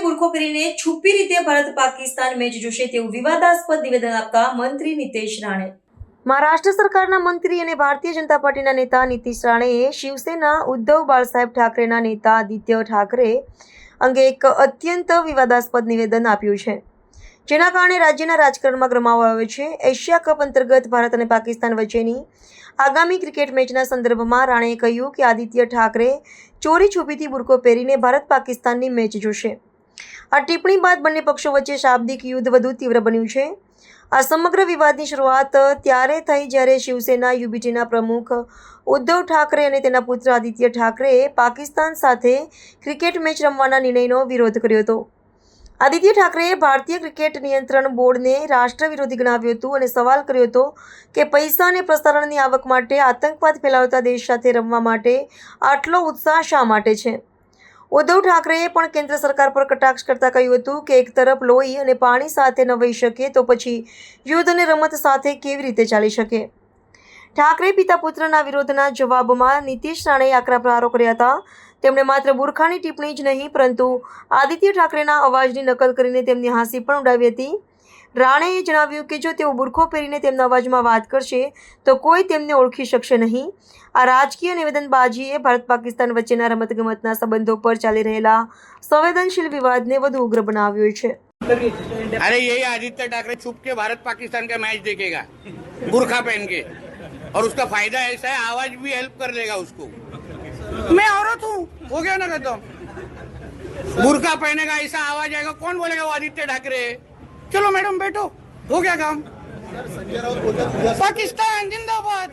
બુરખો પહેરીને છુપી રીતે ભારત પાકિસ્તાન મેચ જોશે તેવું વિવાદાસ્પદ નિવેદન આપતા મંત્રી નિતેશ રાણે. મહારાષ્ટ્ર સરકારના મંત્રી અને ભારતીય જનતા પાર્ટીના નેતા નીતિશ રાણેએ શિવસેના ઉદ્ધવ બાળસાહેબ ઠાકરેના નેતા આદિત્ય ઠાકરે અંગે એક અત્યંત વિવાદાસ્પદ નિવેદન આપ્યું છે. જેના કારણે રાજ્યના રાજકારણમાં ગરમાવો આવ્યો છે. એશિયા કપ અંતર્ગત ભારત અને પાકિસ્તાન વચ્ચેની આગામી ક્રિકેટ મેચના સંદર્ભમાં રાણેએ કહ્યું કે આદિત્ય ઠાકરે ચોરી છુપીથી બુરકો પહેરીને ભારત પાકિસ્તાનની મેચ જોશે. આ ટિપ્પણી બાદ બંને પક્ષો વચ્ચે શાબ્દિક યુદ્ધ વધુ તીવ્ર બન્યું છે. આ સમગ્ર વિવાદની શરૂઆત ત્યારે થઈ જ્યારે શિવસેના યુબીટીના પ્રમુખ ઉદ્ધવ ઠાકરે અને તેના પુત્ર આદિત્ય ઠાકરેએ પાકિસ્તાન સાથે ક્રિકેટ મેચ રમવાના નિર્ણયનો વિરોધ કર્યો હતો. આદિત્ય ઠાકરેએ ભારતીય ક્રિકેટ નિયંત્રણ બોર્ડને રાષ્ટ્ર વિરોધી ગણાવ્યું હતું અને સવાલ કર્યો હતો કે પૈસા અને પ્રસારણની આવક માટે આતંકવાદ ફેલાવતા દેશ સાથે રમવા માટે આટલો ઉત્સાહ શા માટે છે? ઉદ્ધવ ઠાકરેએ પણ કેન્દ્ર સરકાર પર કટાક્ષ કરતા કહ્યું હતું કે એક તરફ લોહી અને પાણી સાથે ન વહી શકે, તો પછી યુદ્ધ અને રમત સાથે કેવી રીતે ચાલી શકે? ઠાકરે પિતા પુત્રના વિરોધના જવાબમાં નીતિશ રાણેએ આકરા પ્રહારો કર્યા હતા. તેમણે માત્ર બુરખાની ટિપ્પણી જ નહીં પરંતુ આદિત્ય ઠાકરેના અવાજની નકલ કરીને તેમની હાંસી પણ ઉડાવી હતી રાણેએ જણાવ્યું કે જો તેઓ બુરખો પહેરીને તેમના અવાજમાં વાત કરશે તો કોઈ તેમને ઓળખી શકશે નહીં આ રાજકીય નિવેદનબાજીએ ભારત પાકિસ્તાન વચ્ચેના રમતગમતના સંબંધો પર ચાલી રહેલા સંવેદનશીલ વિવાદને વધુ ઉગ્ર બનાવ્યો છે अरे यही आदित्य ठाकरे छुप के भारत पाकिस्तान का मैच देखेगा बुरखा पहन के और उसका फायदा ऐसा है आवाज भी हेल्प कर देगा उसको मैं औरत हूँ। हो गया ना खत्म। बुरखा पहनेगा ऐसा आवाज़ आएगा। कौन बोलेगा वो आदित्य ठाकरे? चलो मैडम बैठो। हो गया काम। पाकिस्तान जिंदाबाद।